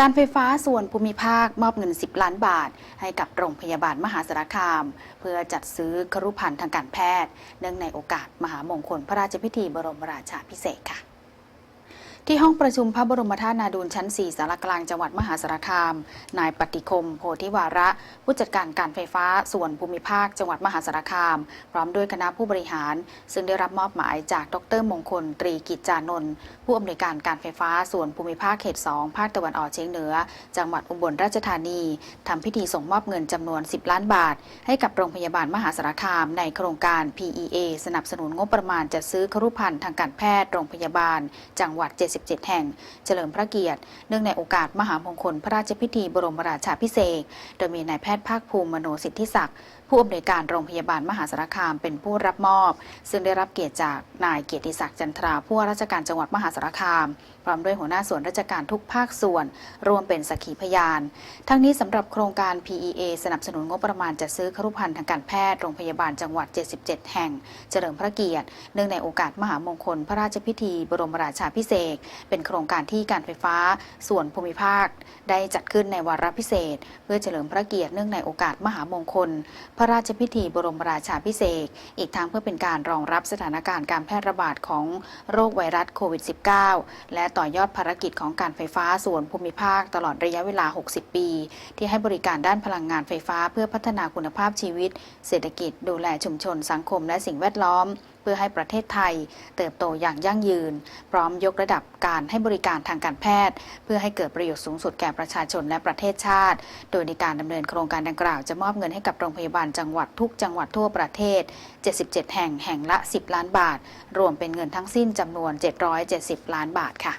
การไฟฟ้าส่วนภูมิภาคมอบเงิน 10 ล้านบาท ให้กับโรงพยาบาลมหาสารคาม เพื่อจัดซื้อครุภัณฑ์ทางการแพทย์ เนื่องในโอกาสมหามงคลพระราชพิธีบรมราชาพิเศษค่ะ ที่ห้องประชุมพระบรมธาตุนาดูลชั้น 4สารกลางจังหวัดมหาสารคาม นายปฏิคม โพธิวาระ ผู้จัดการการไฟฟ้าส่วนภูมิภาค จังหวัดมหาสารคาม พร้อมด้วยคณะผู้บริหาร ซึ่งได้รับมอบหมายจากดรมงคล ตรีกิจจานนท์ผู้อำนวยการการไฟฟ้าส่วนภูมิภาคเขต 2 ภาคตะวันออกเฉียงเหนือ จังหวัดอุบลราชธานีทำพิธีส่งมอบเงินจำนวน 10 ล้านบาท ให้กับโรงพยาบาลมหาสารคาม ในโครงการ PEA สนับสนุนงบประมาณจัดซื้อครุภัณฑ์ทางการแพทย์โรงพยาบาล จังหวัด77 แห่ง เฉลิมพระเกียรติ เนื่องในโอกาสมหามงคลพระราชพิธีบรมราชาภิเษกโดยมีนายแพทย์ภาคภูมิมโนสิทธิศักดิ์ ผู้อำนวยการโรงพยาบาลมหาสารคามเป็นผู้รับมอบ ซึ่งได้รับเกียรติจากนายเกียรติศักดิ์จันทราผู้ว่าราชการจังหวัดมหาสารคาม พร้อมด้วยหัวหน้าส่วนราชการทุกภาคส่วน รวมเป็นสักขีพยาน ทั้งนี้สำหรับโครงการ PEA สนับสนุนงบประมาณจัดซื้อครุภัณฑ์ทางการแพทย์โรงพยาบาลจังหวัด 77 แห่ง เฉลิมพระเกียรติเนื่องในโอกาสมหามงคล พระราชพิธี บรมราชาภิเศษเป็นโครงการที่การไฟฟ้า ส่วนภูมิภาค ได้จัดขึ้นในวาระพิเศษ เพื่อเฉลิมพระเกียรติเนื่องในโอกาสมหามงคลพระระราชพิธีบรมราชาพิเศษ อีกทั้งเพื่อเป็นการรองรับสถานการณ์การแพร่ระบาดของโรคไวรัสโควิด -19 และต่อยอดภารกิจของการไฟฟ้าส่วนภูมิภาคตลอดระยะเวลา 60 ปี ที่ให้บริการด้านพลังงานไฟฟ้า เพื่อพัฒนาคุณภาพชีวิต เศรษฐกิจ ดูแลชุมชน สังคม และสิ่งแวดล้อม เพื่อให้ประเทศไทย เติบโตอย่างยั่งยืน พร้อมยกระดับการให้บริการทางการแพทย์ เพื่อให้เกิดประโยชน์สูงสุดแก่ประชาชนและประเทศชาติ โดยในการดำเนินโครงการดังกล่าวจะมอบเงินให้กับโรงพยาบาลจังหวัดทุกจังหวัดทั่วประเทศ 77 แห่งแห่งละ 10 ล้านบาท รวมเป็นเงินทั้งสิ้นจำนวน 770 ล้านบาทค่ะ